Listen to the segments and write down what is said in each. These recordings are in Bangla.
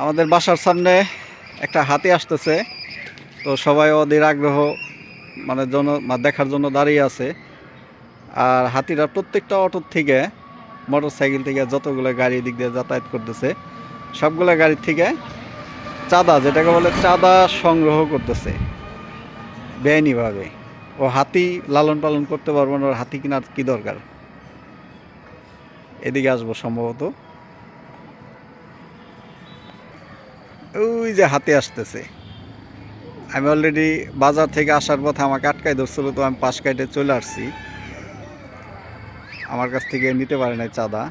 আমাদের বাসার সামনে একটা হাতি আসতেছে। তো সবাই ওদের আগ্রহ মানে জন, মা- দেখার জন্য দাঁড়িয়ে আছে। আর হাতিরা প্রত্যেকটা অটোর থেকে মোটর সাইকেল থেকে যতগুলো গাড়ি দিক দিয়ে যাতায়াত করতেছে, সবগুলো গাড়ির থেকে চাঁদা, যেটাকে বলে চাঁদা সংগ্রহ করতেছে। বেআইনিভাবে। ও হাতি লালন পালন করতে পারব না, ওর হাতি কেনার কী দরকার? এদিকে আসব সম্ভবত। ওই যে হাতে আসতেছে। আমি অলরেডি বাজার থেকে আসার পথে আমাকে আটকাই ধরছিল, তো আমি পাশ কাইটে চলে আসছি। আমার কাছ থেকে নিতে পারে নাই চাঁদা।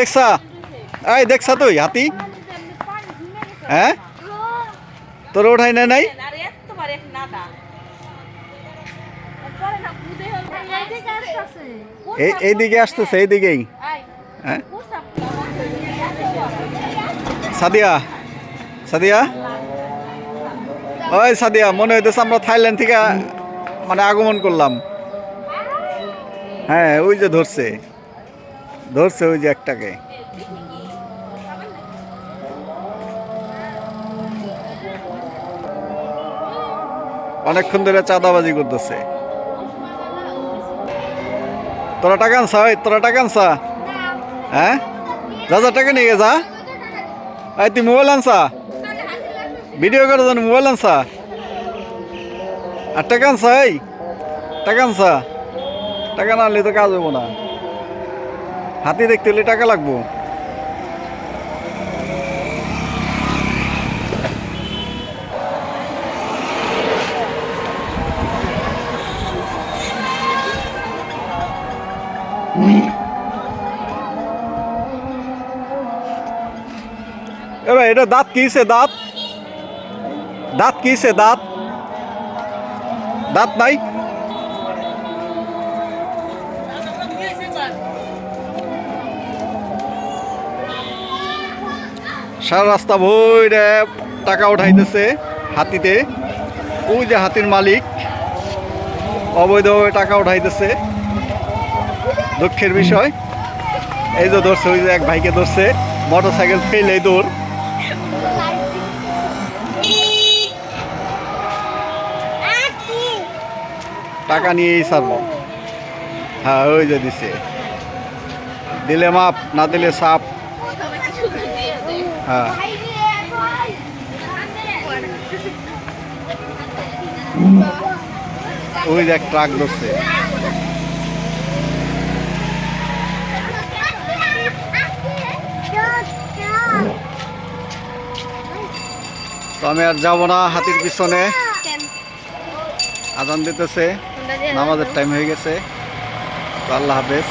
দেখছা? এই, দেখছা তুই, হাতি? হ্যাঁ? তোর ওঠাই না নাই? এই এইদিকে আসতেছে এইদিকেই। হ্যাঁ? সাদিয়া সাদিয়া? ওই সাদিয়া মনে হইতেছে আমরা থাইল্যান্ড থেকে মানে আগমন করলাম। হ্যাঁ ওই যে ধরছে। ধরছে ওই যে একটাকে। অনেকক্ষণ ধরে চাঁদাবাজি করতেছে। তোরা টাকা আনসা ওই তোরা টাকা আনসা হ্যাঁ? যা যা, টাকা নিয়ে যা। এই, তুই মোবাইল আনসা ভিডিও করার জন্য মোবাইল আনসা আর টাকা আনসা এই? টাকা আনসা টাকা না আনলে তো কাজ হব না। হাতি দেখতে হলে টাকা লাগবো। এবার এটা দাঁত কিছে দাঁত? দাঁত কিছে দাঁত? দাঁত নাই? সারা রাস্তা ভইরে টাকা উঠাইতেছে হাতিতে। ওই যে হাতির মালিক, অবৈধভাবে টাকা উঠাইতেছে। দুঃখের বিষয়। এই যে ধরছে ওই যে এক ভাইকে ধরছে মোটর সাইকেল ফেলে দৌড়। টাকা নিয়েই ছাড়বো হ্যাঁ ওই যে দিছে। দিলে মাপ, না দিলে সাপ। হ্যাঁ। ওই যে এক ট্রাক ধরছে তো আমি আর যাব না হাতির পিছনে। আজান দিতেছে নামাজের টাইম হয়ে গেছে। তো আল্লাহ হাফেজ।